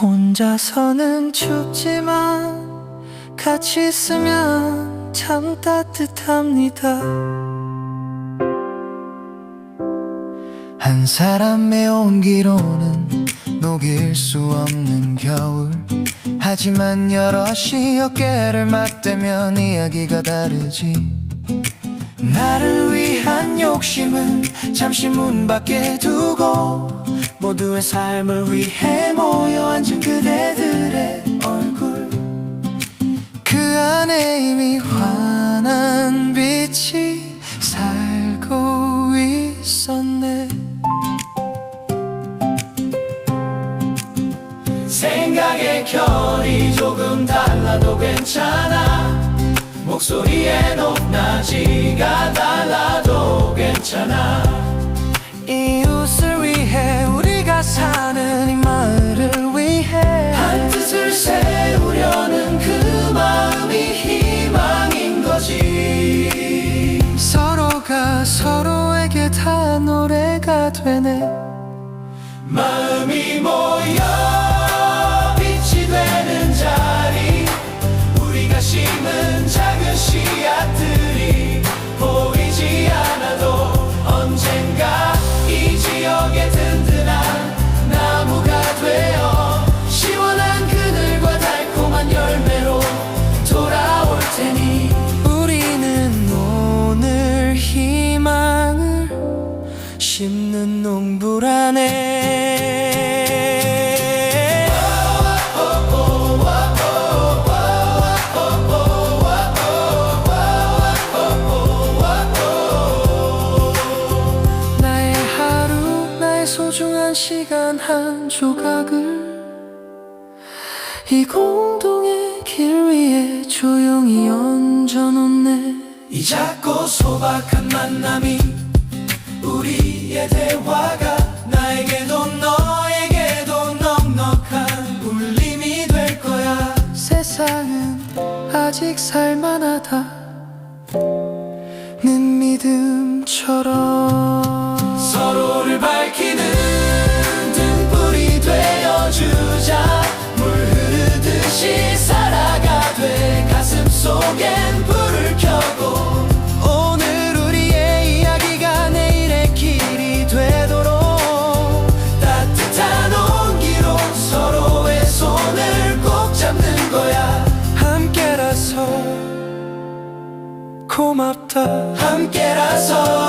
혼자서는 춥지만 같이 있으면 참 따뜻합니다. 한 사람의 온기로는 녹일 수 없는 겨울 하지만 여럿이 어깨를 맞대면 이야기가 다르지 나를 위한 욕심은 잠시 문 밖에 두고 모두의 삶을 위해 모여 앉은 그대들의 얼굴. 그 안에 이미 환한 빛이 살고 있었네. 생각의 결이 조금 달라도 괜찮아. 목소리의 높낮이가 달라도 괜찮아 노래가 되네. 마음이 모여 심는 농부라네. 나의 하루 나의 소중한 시간 한 조각을 이 공동의 길 위에 조용히 얹어놓네. 이 작고 소박한 만남이 우리의 대화가 나에게도 너에게도 넉넉한 울림이 될 거야. 세상은 아직 살만하다. 는 믿음처럼 고맙다 함께라서